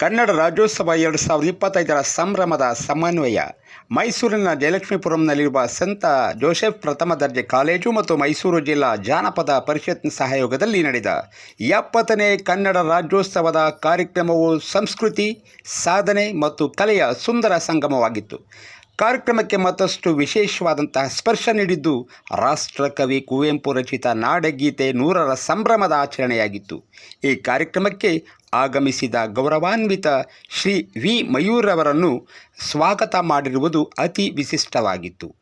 ಕನ್ನಡ ರಾಜ್ಯೋತ್ಸವ ಎರಡು ಸಾವಿರದ ಇಪ್ಪತ್ತೈದರ ಸಂಭ್ರಮದ ಸಮನ್ವಯ. ಮೈಸೂರಿನ ಜಯಲಕ್ಷ್ಮೀಪುರಂನಲ್ಲಿರುವ ಸಂತ ಜೋಸೆಫ್ ಪ್ರಥಮ ದರ್ಜೆ ಕಾಲೇಜು ಮತ್ತು ಮೈಸೂರು ಜಿಲ್ಲಾ ಜಾನಪದ ಪರಿಷತ್ ಸಹಯೋಗದಲ್ಲಿ ನಡೆದ ಎಪ್ಪತ್ತನೇ ಕನ್ನಡ ರಾಜ್ಯೋತ್ಸವದ ಕಾರ್ಯಕ್ರಮವು ಸಂಸ್ಕೃತಿ, ಸಾಧನೆ ಮತ್ತು ಕಲೆಯ ಸುಂದರ ಸಂಗಮವಾಗಿತ್ತು. ಕಾರ್ಯಕ್ರಮಕ್ಕೆ ಮತ್ತಷ್ಟು ವಿಶೇಷವಾದಂತಹ ಸ್ಪರ್ಶ ನೀಡಿದ್ದು ರಾಷ್ಟ್ರಕವಿ ಕುವೆಂಪು ರಚಿತ ನಾಡಗೀತೆ ನೂರರ ಸಂಭ್ರಮದ ಆಚರಣೆಯಾಗಿತ್ತು. ಈ ಕಾರ್ಯಕ್ರಮಕ್ಕೆ ಆಗಮಿಸಿದ ಗೌರವಾನ್ವಿತ ಶ್ರೀ ವಿ. ಮಯೂರವರನ್ನು ಸ್ವಾಗತ ಮಾಡಿರುವುದು ಅತಿ ವಿಶಿಷ್ಟವಾಗಿತ್ತು.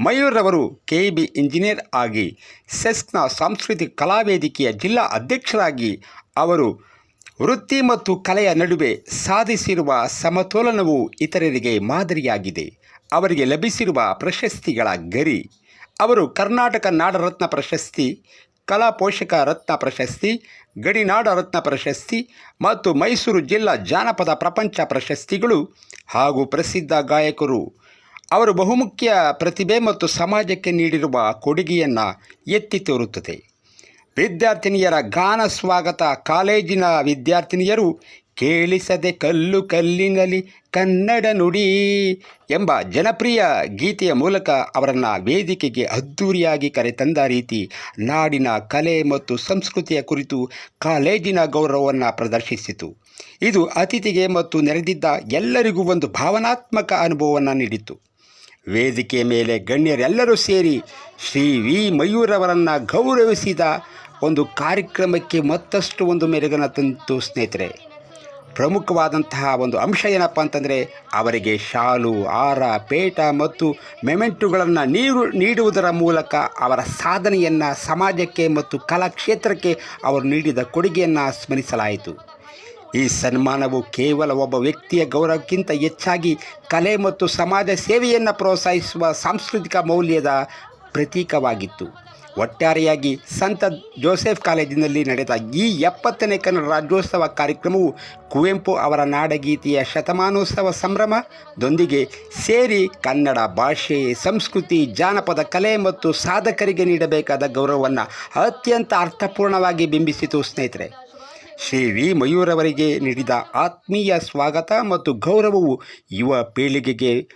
ಮಯೂರವರು ಕೆ ಬಿ ಇಂಜಿನಿಯರ್ ಆಗಿ ಸೆಸ್ಕ್ನ ಸಾಂಸ್ಕೃತಿಕ ಕಲಾವೇದಿಕೆಯ ಜಿಲ್ಲಾ ಅಧ್ಯಕ್ಷರಾಗಿ ಅವರು ವೃತ್ತಿ ಮತ್ತು ಕಲೆಯ ನಡುವೆ ಸಾಧಿಸಿರುವ ಸಮತೋಲನವು ಇತರರಿಗೆ ಮಾದರಿಯಾಗಿದೆ. ಅವರಿಗೆ ಲಭಿಸಿರುವ ಪ್ರಶಸ್ತಿಗಳ ಗರಿ. ಅವರು ಕರ್ನಾಟಕ ನಾಡರತ್ನ ಪ್ರಶಸ್ತಿ ಕಲಾ ಪೋಷಕ ರತ್ನ ಪ್ರಶಸ್ತಿ, ಗಡಿನಾಡ ರತ್ನ ಪ್ರಶಸ್ತಿ ಮತ್ತು ಮೈಸೂರು ಜಿಲ್ಲಾ ಜಾನಪದ ಪ್ರಪಂಚ ಪ್ರಶಸ್ತಿಗಳು ಹಾಗೂ ಪ್ರಸಿದ್ಧ ಗಾಯಕರು. ಅವರು ಬಹುಮುಖ್ಯ ಪ್ರತಿಭೆ ಮತ್ತು ಸಮಾಜಕ್ಕೆ ನೀಡಿರುವ ಕೊಡುಗೆಯನ್ನು ಎತ್ತಿ ತೋರುತ್ತದೆ. ವಿದ್ಯಾರ್ಥಿನಿಯರ ಗಾನ ಸ್ವಾಗತ ಕಾಲೇಜಿನ ವಿದ್ಯಾರ್ಥಿನಿಯರು ಕೇಳಿಸದೆ ಕಲ್ಲು ಕಲ್ಲಿನಲ್ಲಿ ಕನ್ನಡ ನುಡಿ ಎಂಬ ಜನಪ್ರಿಯ ಗೀತೆಯ ಮೂಲಕ ಅವರನ್ನು ವೇದಿಕೆಗೆ ಅದ್ದೂರಿಯಾಗಿ ಕರೆತಂದ ರೀತಿ ನಾಡಿನ ಕಲೆ ಮತ್ತು ಸಂಸ್ಕೃತಿಯ ಕುರಿತು ಕಾಲೇಜಿನ ಗೌರವವನ್ನು ಪ್ರದರ್ಶಿಸಿತು. ಇದು ಅತಿಥಿಗೆ ಮತ್ತು ನೆರೆದಿದ್ದ ಎಲ್ಲರಿಗೂ ಒಂದು ಭಾವನಾತ್ಮಕ ಅನುಭವವನ್ನು ನೀಡಿತು ವೇದಿಕೆ ಮೇಲೆ ಗಣ್ಯರೆಲ್ಲರೂ ಸೇರಿ ಶ್ರೀ ವಿ. ಮಯೂರವರನ್ನು ಗೌರವಿಸಿದ ಒಂದು ಕಾರ್ಯಕ್ರಮಕ್ಕೆ ಮತ್ತಷ್ಟು ಒಂದು ಮೆರುಗನ್ನು ತಂತು ಸ್ನೇಹಿತರೆ. ಪ್ರಮುಖವಾದಂತಹ ಒಂದು ಅಂಶ ಏನಪ್ಪ ಅಂತಂದರೆ ಅವರಿಗೆ ಶಾಲು ಆರ ಪೇಟ ಮತ್ತು ಮೆಮೆಂಟುಗಳನ್ನು ನೀರು ನೀಡುವುದರ ಮೂಲಕ ಅವರ ಸಾಧನೆಯನ್ನು ಸಮಾಜಕ್ಕೆ ಮತ್ತು ಕಲಾಕ್ಷೇತ್ರಕ್ಕೆ ಅವರು ನೀಡಿದ ಕೊಡುಗೆಯನ್ನು ಸ್ಮರಿಸಲಾಯಿತು. ಈ ಸನ್ಮಾನವು ಕೇವಲ ಒಬ್ಬ ವ್ಯಕ್ತಿಯ ಗೌರವಕ್ಕಿಂತ ಹೆಚ್ಚಾಗಿ ಕಲೆ ಮತ್ತು ಸಮಾಜ ಸೇವೆಯನ್ನು ಪ್ರೋತ್ಸಾಹಿಸುವ ಸಾಂಸ್ಕೃತಿಕ ಮೌಲ್ಯದ ಪ್ರತೀಕವಾಗಿತ್ತು. ಒಟ್ಟಾರೆಯಾಗಿ ಸಂತ ಜೋಸೆಫ್ ಕಾಲೇಜಿನಲ್ಲಿ ನಡೆದ ಈ ಎಪ್ಪತ್ತನೇ ಕನ್ನಡ ರಾಜ್ಯೋತ್ಸವ ಕಾರ್ಯಕ್ರಮವು ಕುವೆಂಪು ಅವರ ನಾಡಗೀತೆಯ ಶತಮಾನೋತ್ಸವ ಸಂಭ್ರಮದೊಂದಿಗೆ ಸೇರಿ ಕನ್ನಡ ಭಾಷೆ, ಸಂಸ್ಕೃತಿ, ಜಾನಪದ ಕಲೆ ಮತ್ತು ಸಾಧಕರಿಗೆ ನೀಡಬೇಕಾದ ಗೌರವವನ್ನು ಅತ್ಯಂತ ಅರ್ಥಪೂರ್ಣವಾಗಿ ಬಿಂಬಿಸಿತು ಸ್ನೇಹಿತರೆ. ಶ್ರೀ ವಿ. ಮಯೂರವರಿಗೆ ನೀಡಿದ ಆತ್ಮೀಯ ಸ್ವಾಗತ ಮತ್ತು ಗೌರವವು ಯುವ ಪೀಳಿಗೆಗೆ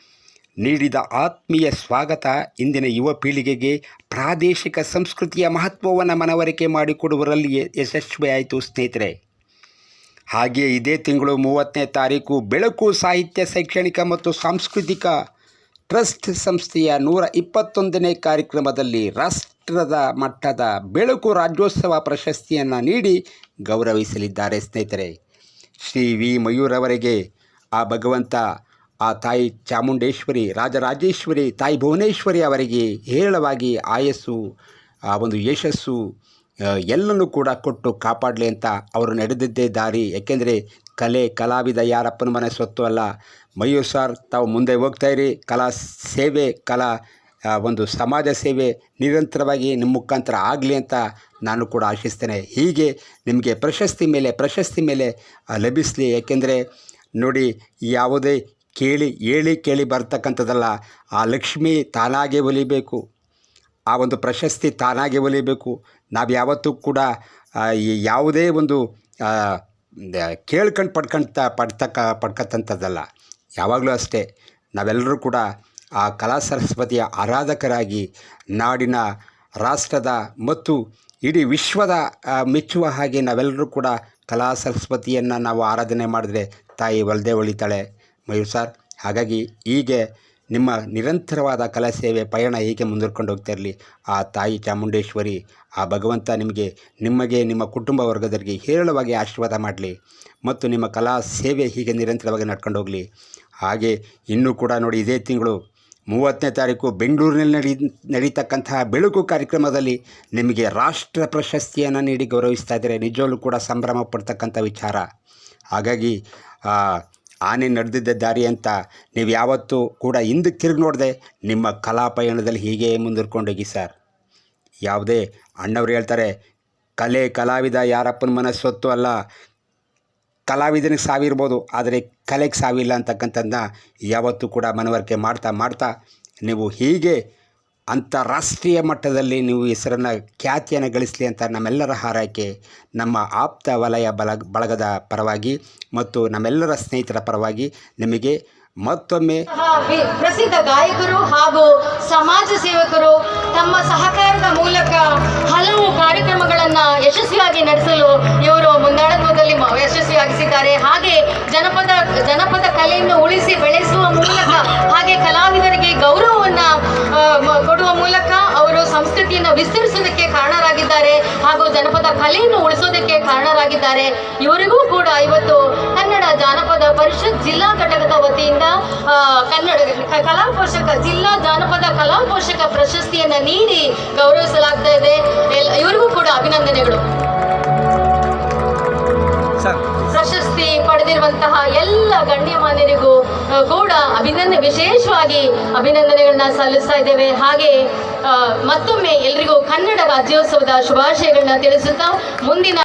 ನೀಡಿದ ಆತ್ಮೀಯ ಸ್ವಾಗತ ಇಂದಿನ ಯುವ ಪೀಳಿಗೆಗೆ ಪ್ರಾದೇಶಿಕ ಸಂಸ್ಕೃತಿಯ ಮಹತ್ವವನ್ನು ಮನವರಿಕೆ ಮಾಡಿಕೊಡುವರಲ್ಲಿ ಯಶಸ್ವಿಯಾಯಿತು ಸ್ನೇಹಿತರೆ. ಹಾಗೆಯೇ ಇದೇ ತಿಂಗಳು ಮೂವತ್ತನೇ ತಾರೀಕು ಬೆಳಕು ಸಾಹಿತ್ಯ ಶೈಕ್ಷಣಿಕ ಮತ್ತು ಸಾಂಸ್ಕೃತಿಕ ಟ್ರಸ್ಟ್ ಸಂಸ್ಥೆಯ ನೂರ ಇಪ್ಪತ್ತೊಂದನೇ ಕಾರ್ಯಕ್ರಮದಲ್ಲಿ ರಾಷ್ಟ್ರದ ಮಟ್ಟದ ಬೆಳಕು ರಾಜ್ಯೋತ್ಸವ ಪ್ರಶಸ್ತಿಯನ್ನು ನೀಡಿ ಗೌರವಿಸಲಿದ್ದಾರೆ ಸ್ನೇಹಿತರೆ. ಶ್ರೀ ವಿ. ಮಯೂರವರಿಗೆ ಆ ಭಗವಂತ ಆ ತಾಯಿ ಚಾಮುಂಡೇಶ್ವರಿ, ರಾಜರಾಜೇಶ್ವರಿ, ತಾಯಿ ಭುವನೇಶ್ವರಿ ಅವರಿಗೆ ಹೇರಳವಾಗಿ ಆಯಸ್ಸು, ಆ ಒಂದು ಯಶಸ್ಸು ಎಲ್ಲನೂ ಕೂಡ ಕೊಟ್ಟು ಕಾಪಾಡಲಿ ಅಂತ ಅವರು ನಡೆದಿದ್ದೇ ದಾರಿ. ಯಾಕೆಂದರೆ ಕಲೆ, ಕಲಾವಿದ ಯಾರಪ್ಪನ ಮನೆ ಸೊತ್ತು ಅಲ್ಲ. ಮಯೂರ್ ಸರ್, ತಾವು ಮುಂದೆ ಹೋಗ್ತಾಯಿರಿ ಕಲಾ ಸೇವೆ, ಕಲಾ ಒಂದು ಸಮಾಜ ಸೇವೆ ನಿರಂತರವಾಗಿ ನಿಮ್ಮ ಮುಖಾಂತರ ಆಗಲಿ ಅಂತ ನಾನು ಕೂಡ ಆಶಿಸ್ತೇನೆ. ಹೀಗೆ ನಿಮಗೆ ಪ್ರಶಸ್ತಿ ಮೇಲೆ ಪ್ರಶಸ್ತಿ ಮೇಲೆ ಲಭಿಸಲಿ. ಯಾಕೆಂದರೆ ನೋಡಿ ಯಾವುದೇ ಕೇಳಿ, ಹೇಳಿ ಕೇಳಿ ಬರ್ತಕ್ಕಂಥದ್ದಲ್ಲ. ಆ ಲಕ್ಷ್ಮಿ ತಾನಾಗೆ ಒಲಿಬೇಕು. ಆ ಒಂದು ಪ್ರಶಸ್ತಿ ತಾನಾಗೆ ಒಲಿಬೇಕು. ನಾವು ಯಾವತ್ತೂ ಕೂಡ ಯಾವುದೇ ಒಂದು ಕೇಳ್ಕೊಂಡು ಪಡ್ಕೊಂತ, ಪಡ್ತಕ್ಕ ಪಡ್ಕತ್ತಂಥದ್ದಲ್ಲ ಯಾವಾಗಲೂ ಅಷ್ಟೇ. ನಾವೆಲ್ಲರೂ ಕೂಡ ಆ ಕಲಾ ಸರಸ್ವತಿಯ ಆರಾಧಕರಾಗಿ ನಾಡಿನ ರಾಷ್ಟ್ರದ ಮತ್ತು ಇಡೀ ವಿಶ್ವದ ಮೆಚ್ಚುವ ಹಾಗೆ ನಾವೆಲ್ಲರೂ ಕೂಡ ಕಲಾ ಸರಸ್ವತಿಯನ್ನು ನಾವು ಆರಾಧನೆ ಮಾಡಿದ್ರೆ ತಾಯಿ ಒಲ್ದೇ ಒಳಿತಾಳೆ. ಮಯೂರ್ ಸರ್. ಹಾಗಾಗಿ ಹೀಗೆ ನಿಮ್ಮ ನಿರಂತರವಾದ ಕಲಾ ಸೇವೆ ಪಯಣ ಹೀಗೆ ಮುಂದುವರ್ಕೊಂಡು ಹೋಗ್ತಾ ಇರಲಿ. ಆ ತಾಯಿ ಚಾಮುಂಡೇಶ್ವರಿ, ಆ ಭಗವಂತ ನಿಮಗೆ ನಿಮಗೆ ನಿಮ್ಮ ಕುಟುಂಬ ವರ್ಗದವರಿಗೆ ಹೇರಳವಾಗಿ ಆಶೀರ್ವಾದ ಮಾಡಲಿ ಮತ್ತು ನಿಮ್ಮ ಕಲಾ ಸೇವೆ ಹೀಗೆ ನಿರಂತರವಾಗಿ ನಡ್ಕೊಂಡು ಹೋಗಲಿ. ಹಾಗೆ ಇನ್ನೂ ಕೂಡ ನೋಡಿ ಇದೇ ತಿಂಗಳು ಮೂವತ್ತನೇ ತಾರೀಕು ಬೆಂಗಳೂರಿನಲ್ಲಿ ನಡಿ, ನಡೀತಕ್ಕಂತಹ ಬೆಳಕು ಕಾರ್ಯಕ್ರಮದಲ್ಲಿ ನಿಮಗೆ ರಾಷ್ಟ್ರ ಪ್ರಶಸ್ತಿಯನ್ನು ನೀಡಿ ಗೌರವಿಸ್ತಾ ಇದ್ದಾರೆ. ನಿಜವಾಗ್ಲೂ ಕೂಡ ಸಂಭ್ರಮ ಪಡ್ತಕ್ಕಂಥ ವಿಚಾರ. ಹಾಗಾಗಿ ಆನೆ ನಡೆದಿದ್ದ ದಾರಿ ಅಂತ ನೀವು ಯಾವತ್ತೂ ಕೂಡ ಹಿಂದೆ ತಿರುಗಿ ನೋಡದೆ, ನಿಮ್ಮ ಕಲಾ ಪಯಣದಲ್ಲಿ ಹೀಗೆ ಮುಂದುವರ್ಕೊಂಡೋಗಿ ಸರ್. ಯಾವುದೇ ಅಣ್ಣವ್ರು ಹೇಳ್ತಾರೆ, ಕಲೆ ಕಲಾವಿದ ಯಾರಪ್ಪನ ಮನಸ್ಸೊತ್ತು ಸೊತ್ತು ಅಲ್ಲ. ಕಲಾವಿದನಿಗೆ ಸಾವಿರ್ಬೋದು ಆದರೆ ಕಲೆಗೆ ಸಾವಿಲ್ಲ ಅಂತಕ್ಕಂಥದ್ದನ್ನ ಯಾವತ್ತೂ ಕೂಡ ಮನವರಿಕೆ ಮಾಡ್ತಾ ಮಾಡ್ತಾ ನೀವು ಹೀಗೆ ಅಂತಾರಾಷ್ಟ್ರೀಯ ಮಟ್ಟದಲ್ಲಿ ನೀವು ಹೆಸರನ್ನು ಖ್ಯಾತಿಯನ್ನು ಗಳಿಸಲಿ ಅಂತ ನಮ್ಮೆಲ್ಲರ ಹಾರೈಕೆ, ನಮ್ಮ ಆಪ್ತ ವಲಯ ಬಳಗದ ಪರವಾಗಿ ಮತ್ತು ನಮ್ಮೆಲ್ಲರ ಸ್ನೇಹಿತರ ಪರವಾಗಿ ನಿಮಗೆ ಮತ್ತೊಮ್ಮೆ ಪ್ರಸಿದ್ಧ ಗಾಯಕರು ಹಾಗೂ ಸಮಾಜ ಸೇವಕರು ತಮ್ಮ ಸಹಕಾರದ ಮೂಲಕ ಹಲವು ಕಾರ್ಯಕ್ರಮಗಳನ್ನು ಯಶಸ್ವಿಯಾಗಿ ನಡೆಸಲು ಇವರು ಮುಂದಾಳತ್ವದಲ್ಲಿ ಯಶಸ್ವಿಯಾಗಿಸಿದ್ದಾರೆ. ಹಾಗೆ ಜನಪದ ಜನಪದ ಕಲೆಯನ್ನು ಉಳಿಸಿ ಬೆಳೆಸುವ ಮೂಲಕ ಹಾಗೆ ಕಲಾವಿದರಿಗೆ ಗೌರವವನ್ನ ಕೊಡುವ ಮೂಲಕ ಅವರು ಸಂಸ್ಕೃತಿಯನ್ನು ವಿಸ್ತರಿಸೋದಕ್ಕೆ ಕಾರಣರಾಗಿದ್ದಾರೆ ಹಾಗೂ ಜನಪದ ಕಲೆಯನ್ನು ಉಳಿಸೋದಕ್ಕೆ ಕಾರಣರಾಗಿದ್ದಾರೆ. ಇವರಿಗೂ ಕೂಡ ಇವತ್ತು ಕನ್ನಡ ಜಾನಪದ ಪರಿಷತ್ ಜಿಲ್ಲಾ ಘಟಕದ ವತಿಯಿಂದ ಕನ್ನಡ ಕಲಾ ಪೋಷಕ, ಜಿಲ್ಲಾ ಜಾನಪದ ಕಲಾ ಪೋಷಕ ಪ್ರಶಸ್ತಿಯನ್ನ ನೀಡಿ ಗೌರವಿಸಲಾಗ್ತಾ ಇದೆ. ಇವರಿಗೂ ಕೂಡ ಅಭಿನಂದನೆಗಳು. ಪಡೆದಿರುವಂತಹ ಎಲ್ಲ ಗಣ್ಯಮಾನ್ಯರಿಗೂ ಮಾನ್ಯರಿಗೂ ಕೂಡ ಅಭಿನಂದನೆ ವಿಶೇಷವಾಗಿ ಅಭಿನಂದನೆಗಳನ್ನ ಸಲ್ಲಿಸ್ತಾ ಇದ್ದೇವೆ. ಹಾಗೆ ಮತ್ತೊಮ್ಮೆ ಎಲ್ರಿಗೂ ಕನ್ನಡ ರಾಜ್ಯೋತ್ಸವದ ಶುಭಾಶಯಗಳನ್ನ ತಿಳಿಸುತ್ತಾ ಮುಂದಿನ